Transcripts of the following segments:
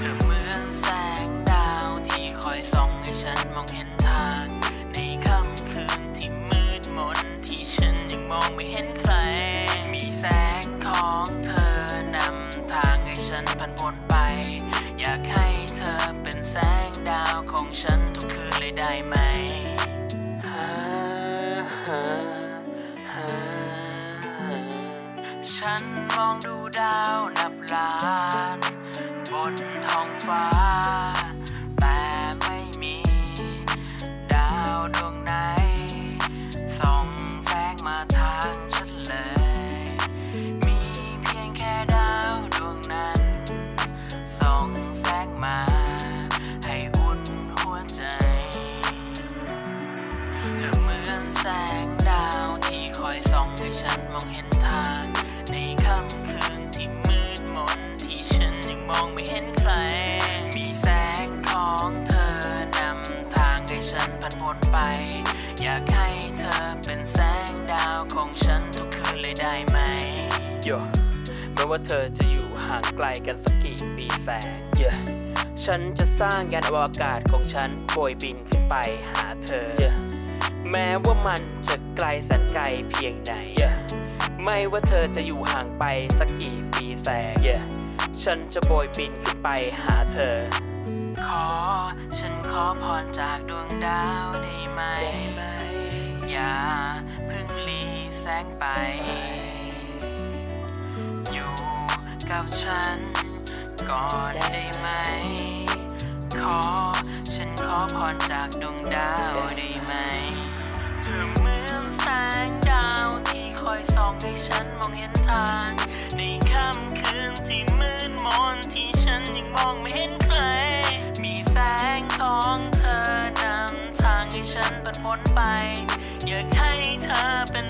เธอเหมือนแสงดาวที่คอยส่องให้ฉันมองเห็นทาง ในค่ำคืนที่มืดมนที่ฉันยังมองไม่เห็นใคร มีแสงของเธอนำทางให้ฉันพันวนไป อยากให้เธอเป็นแสงดาวของฉันทุกคืนเลยได้ไหมฉันมองดูดาวนับล้าน นท้องฟ้า แต่ไม่มี ดาวดวงไหนส่องแสงมาทางฉันเลย มีเพียงแค่ดาวดวงนั้นส่องแสงมา ให้อุ่นหัวใจเธอเหมือนแสงดาวที่คอยส่องให้ฉันมองเห็นทางในค่ำ มองไม่เห็นใคร มีแสงของเธอนำทางให้ฉันผ่านพ้นไป อยากให้เธอเป็นแสงดาวของฉันทุกคืนเลยได้ไหมโยไม่ว่าเธอจะอยู่ห่างไกลกันสักกี่ปีแสงเยอะฉันจะสร้างยานอวกาศของฉันโบยบินขึ้นไปหาเธอแม้ว่ามันจะไกลแสนไกลเพียงไหนไม่ว่าเธอจะอยู่ห่างไปสักกี่ปีแสง ฉันจะโบยบินขึ้นไปหาเธอ ขอ ฉันขอพรจากดวงดาวได้ไหม อย่าเพึ่งหลีแสงไป อยู่กับฉัน ก่อนได้ไหม ขอ ฉันขอพรจากดวงดาวได้ไหม เธอ อยส่องให้ฉันมองเห็นทาง ในค่ำคืนที่มืดมนที่ฉันยังมองไม่เห็นใคร มีแสงของเธอนำทางให้ฉันบรรพ้นไป อยากให้เธอเป็น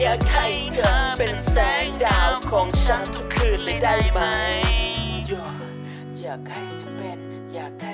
อยากให้เธอเป็นแสงดาวของฉันทุกคืนเลยได้ไหม อยากให้เธอเป็น อยากให้